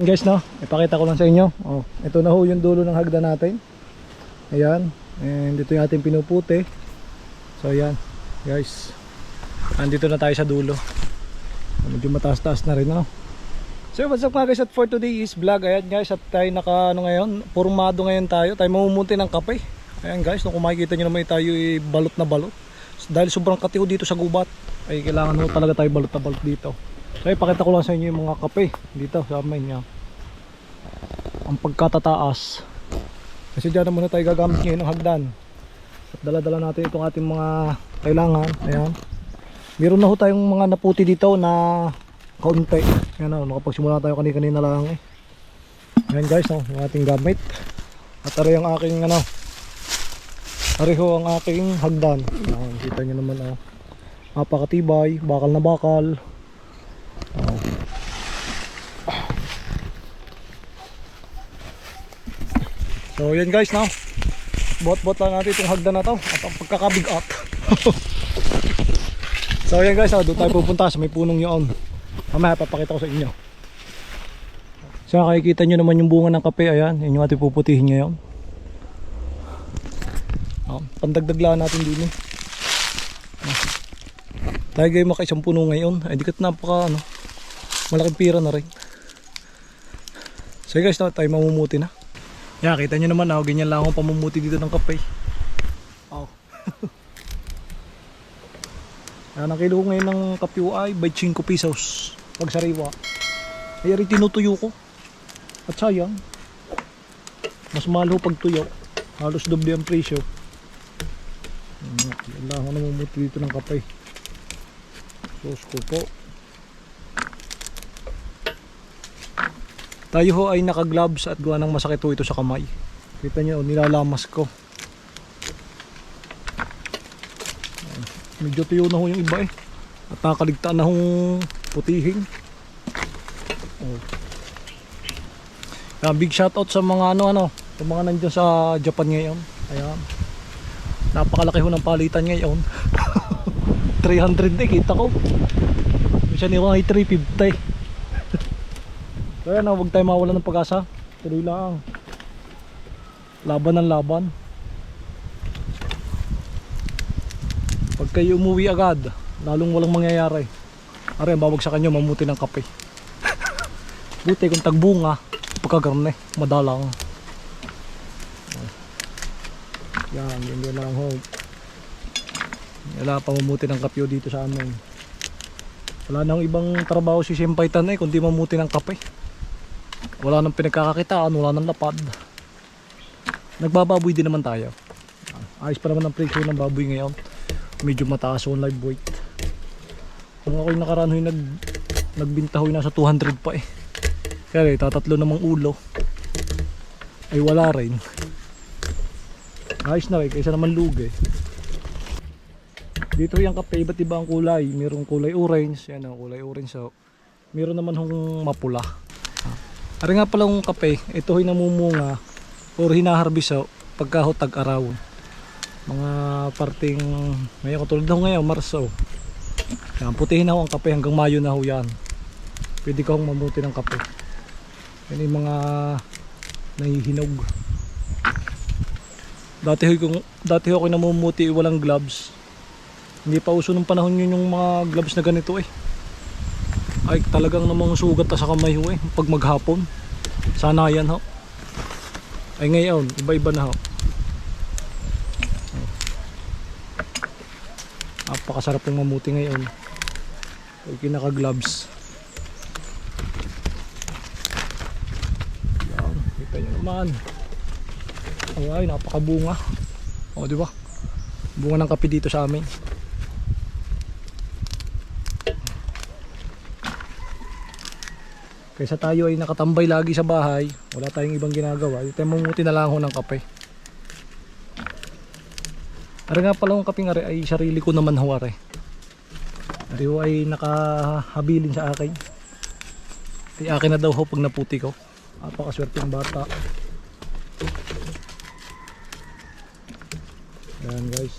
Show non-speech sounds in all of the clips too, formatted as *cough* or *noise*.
Guys, no, ipakita ko lang sa inyo. Oh, ito na ho yung dulo ng hagdan natin. Ayan. And ito yung ating pinuputi. So, ayan. Guys. Andito na tayo sa dulo. Medyo mataas-taas na rin, no? So, what's up mga guys? At for today is vlog. Ayan guys, at tayo naka, ano ngayon, purmado ngayon tayo. Tayo mamumuti ng kape. Ayan guys, kung makikita nyo naman tayo eh, balot na balot. Dahil sobrang katiho dito sa gubat, ay kailangan ho talaga tayo balot na balot dito. So, ipakita ko lang sa inyo yung mga kape dito sa amin niya. Ang pagkatataas. Kasi dyan na muna tayo gagamit ngayon ng hagdan. At dala-dala natin itong ating mga kailangan. Ayan. Meron na ho tayong mga naputi dito na kaunti. Ayan o, nakapagsimula tayo kanina-kanina lang eh. Ayan guys, no, yung ating gamit. At aray ang aking ano, aray ang aking hagdan. Ayan, kita nyo naman oh. Napakatibay, bakal na bakal. So yan guys now. Bot-bot lang natin itong hagdan na to at ang pagkakabigat. *laughs* so yan guys, oh, doon tayo pupunta sa may punong yun. Mamaya papakita ko sa inyo. So nakikita nyo naman yung bunga ng kape, ayan, yun yung ating puputihin ngayon. Oh, pandagdag lang natin din eh. Oh. Tayo kayo makaisang puno ngayon, ay di kat napaka ano, malaking pira na rin. So guys, tayo mamumuti na. Yeah, kita nyo naman ako, ganyan lang akong pamumuti dito ng kape. Oh. *laughs* Yan, ang kilo ko ngayon ng kape ay by 5 pesos. Pag sariwa. Ay, rin tinutuyo ko. At sayang. Mas mahal ho pag tuyo. Halos doble ang presyo. Yan, Kailangan ko namumuti dito ng kape. Sos ko po. Tayo ho ay naka-gloves at gawa ng masakit ho ito sa kamay. Kita nyo, nilalamas ko. Medyo tuyo na ho yung iba eh. At nakaligtaan na hong putihin. Oh. Kaya big shoutout sa mga ano ano, sa mga nandiyan sa Japan ngayon. Ayan. Napakalaki ho ng palitan ngayon. *laughs* 300 eh, kita ko. Minsan yung ay 350. So yan, huwag tayo mawala ng pag-asa. Tuloy lang. Laban ng laban. Pag kayo umuwi agad, lalong walang mangyayari. Are, babagsakan nyo, mamuti ng kape. *laughs* Buti kung tagbunga, pagkagarne, madalang. Yan, yun yun lang ho. Wala pamumuti ng kapyo dito sa amin. Wala nang ibang trabaho si Senpai Tan eh, kundi mamuti ng kape. Wala nang pinagkakakitaan, wala nang lapad. Nagbababoy din naman tayo. Ayos pa naman ang presyo ng baboy ngayon. Medyo mataas yung live weight. Kung ako'y nakaraan ho'y nag, nagbinta ho'y nasa 200 pa eh. Kaya tatatlo namang ulo. Ay wala rin. Ayos na rin, kaysa naman lugi. Dito yung kape, iba't iba ang kulay. Mayroong kulay orange, yan ang kulay orange. So, meron naman hong mapula. Ari nga pala yung kape, ito ho'y namumunga or hinaharbis so, pagka ho tag-araw. Mga parting, ngayon katulad na ngayon, Marso. Yan, putihin na ho ang kape hanggang Mayo na ho yan. Pwede ka hong mamuti ng kape. Yan yung mga nahihinog. Dati ho, kung, dati ho ako namumuti walang gloves. Hindi pa uso nung panahon yun yung mga gloves na ganito eh ay talagang namang sugat sa kamay ho eh pag maghapon. Sana yan ho. Ay ngayon iba iba na ho. Napakasarap ng mamuti ngayon. Pag kinaka gloves yan kita nyo naman. Ay napakabunga. O di ba? Bunga ng kape dito sa amin Kaysa tayo ay nakatambay lagi sa bahay, wala tayong ibang ginagawa, ito mamuti na lang ho ng kape. Ari nga pala yung kaping ari ay sarili ko naman ho ari. Ari ho ay nakahabilin sa akin. Ay akin na daw ho pag naputi ko. Napakaswerte ng bata. Yan guys.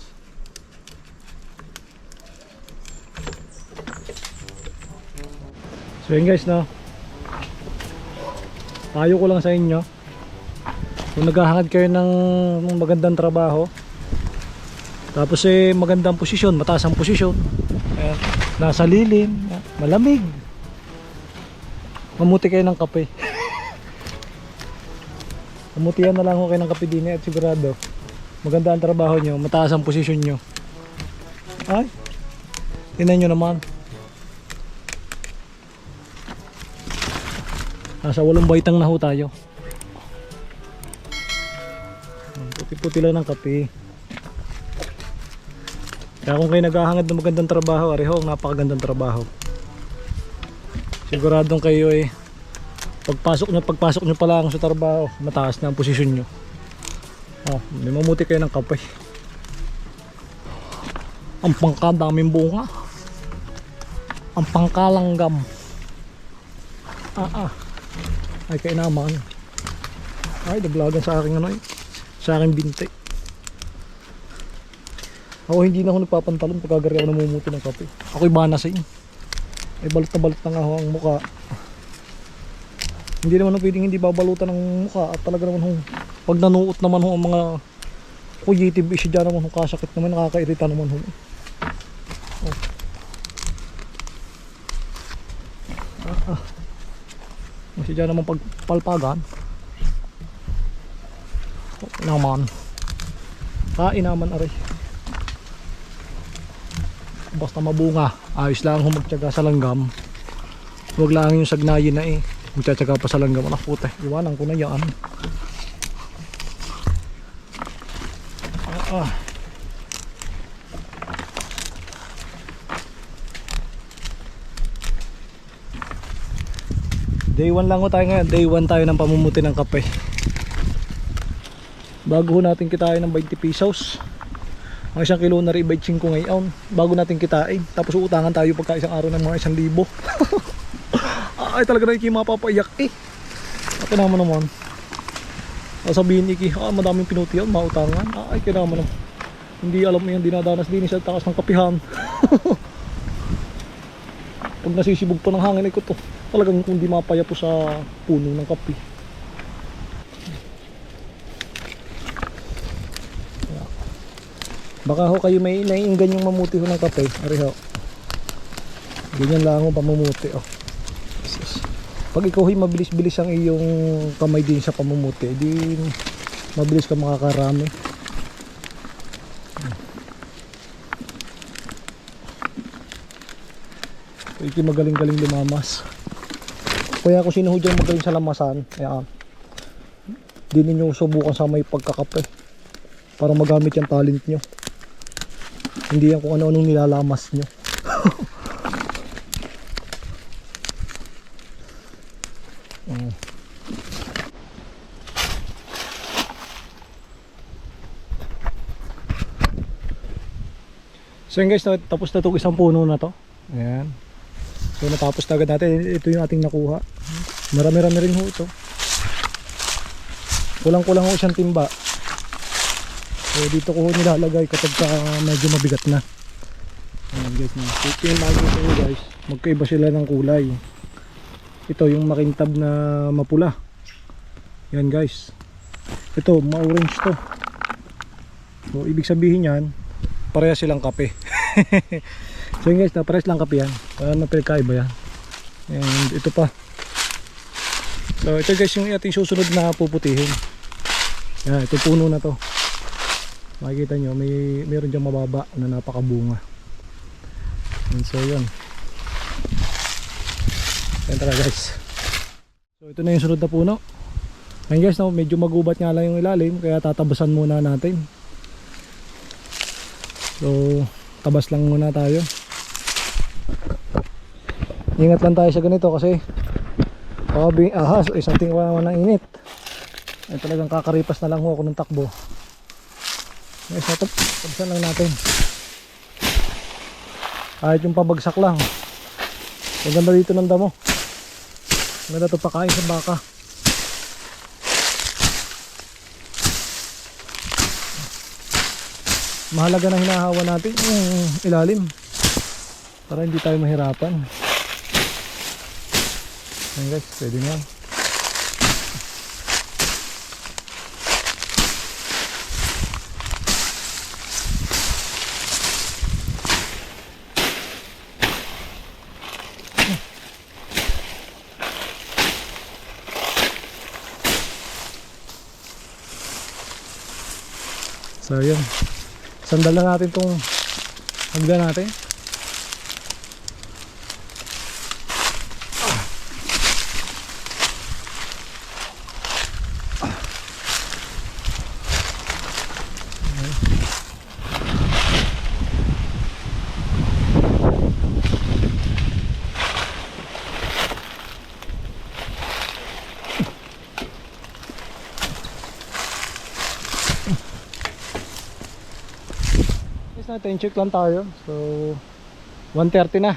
So yun guys no. Payo ko lang sa inyo. Kung naghahangad kayo ng, ng magandang trabaho, tapos eh magandang posisyon, mataas ang posisyon. Ayan, nasa lilim, malamig. Mamuti kayo ng kape. *laughs* Mamutihan na lang ho kayo ng kape din eh, at sigurado. Maganda ang trabaho nyo, mataas ang posisyon nyo. Ay, tinan nyo naman. Nasa walong baitang na ho tayo. Puti-puti lang ng kape. Kaya kung kayo naghahangad ng magandang trabaho, areho, napakagandang trabaho. Siguradong kayo eh, pagpasok nyo, pagpasok nyo pa lang sa trabaho, mataas na ang posisyon nyo. Oh, may mamuti kayo ng kape. Ang pangkadaming bunga. Ang pangkalanggam. Ah ah. Ay kainaman. Ay, naglagan sa aking ano eh. Sa aking binte. Ako hindi na ako nagpapantalon pagkagari ako namumuti ng kape. Ako'y banasin. Ay balot na balot na ako ang muka. Hindi naman ho pwedeng hindi babalutan ng mukha at talaga naman ho pag nanuot naman ho ang mga kuyitive issue dyan naman ho kasakit naman nakakairita naman ho. Oh. Ah, ah. Kasi dyan naman pagpalpagan. Oh, naman. Kain naman aray. Basta mabunga. Ayos lang ho magtyaga sa langgam. Huwag lang yung sagnayin na eh. Magtsatsaga pa sa langgam. Anak puta. Iwanan ko na yan. Ah, ah. Day 1 lang ho tayo ngayon. Day 1 tayo ng pamumuti ng kape. Bago natin kitain ng 20 pesos. Ang isang kilo na rin 25 ngayon. Bago natin kitain. Tapos uutangan tayo pagka isang araw ng mga isang libo. *laughs* Ay talaga na iki mapapaiyak eh. Ako naman naman. Sasabihin iki, ah madaming pinutihan, mautangan. Ay kaya naman. Hindi alam mo yan, dinadanas din sa takas ng kapihan. *laughs* Pag nasisibog pa ng hangin ko to. Talagang kung di mapaya po sa puno ng kapi. Baka ho kayo may naiinggan yung mamuti ho ng kape. Ari ho. Ganyan lang ho pamumuti. Oh. Pag ikaw ay mabilis-bilis ang iyong kamay din sa pamumuti, di mabilis ka makakarami. So, iki magaling-galing lumamas. Kaya kung sino ho dyan magaling sa lamasan, ayan. Di ninyo subukan sa may pagkakape. Para magamit yung talent nyo. Hindi yan kung ano-anong nilalamas nyo. Oh. *laughs* So guys, tapos na itong isang puno na to. Ayan. So natapos na agad natin. Ito yung ating nakuha. Marami-rami rin ho ito. Kulang-kulang ho siyang timba. So dito ko ho nilalagay kapag ka medyo mabigat na. Ayan guys. ito yung makikita nyo guys. Magkaiba sila ng kulay. Ito yung makintab na mapula. Yan guys. Ito, ma-orange to. So ibig sabihin yan, pareha silang kape. *laughs* so yun guys, na parehas lang kape yan. Wala na pinagkaiba yan. And ito pa. So ito guys yung ating susunod na puputihin. Yan, ito puno na to. Makikita nyo, may meron dyan mababa na napakabunga. And so yun. Yan tara guys. So ito na yung sunod na puno. Ngayon guys, medyo magubat nga lang yung ilalim kaya tatabasan muna natin. So, tabas lang muna tayo. Ingat lang tayo sa ganito kasi Kabi, ahas, isang tingin naman ng init. Ay talagang kakaripas na lang ho ako ng takbo. Guys, ito, tabasan lang natin. Kahit yung pabagsak lang. Ang ganda dito ng damo. Ang ganda ito pakain sa baka. mahalaga na hinahawa natin yung ilalim para hindi tayo mahirapan Ayan guys, pwede na. So yun. Sandal na natin tong hagda natin. Guys, natin check lang tayo. So 1.30 na.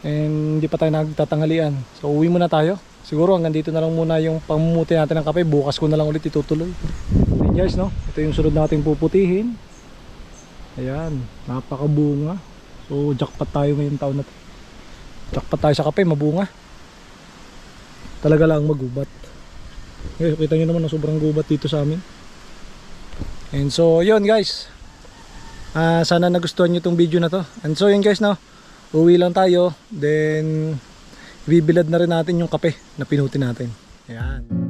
And hindi pa tayo nagtatanghalian. So uwi muna tayo. Siguro hanggang dito na lang muna yung pamumuti natin ng kape. Bukas ko na lang ulit itutuloy. Ayan guys, no? Ito yung sunod natin puputihin. Ayan, napakabunga. So jackpot tayo ngayong taon na. Jackpot tayo sa kape, mabunga. Talaga lang magubat. Okay, kita nyo naman, no, sobrang gubat dito sa amin. And so, yun guys. Ah, sana nagustuhan nyo tong video na to. And so, yun guys, no. Uwi lang tayo. Then, bibilad na rin natin yung kape na pinuti natin. Ayan.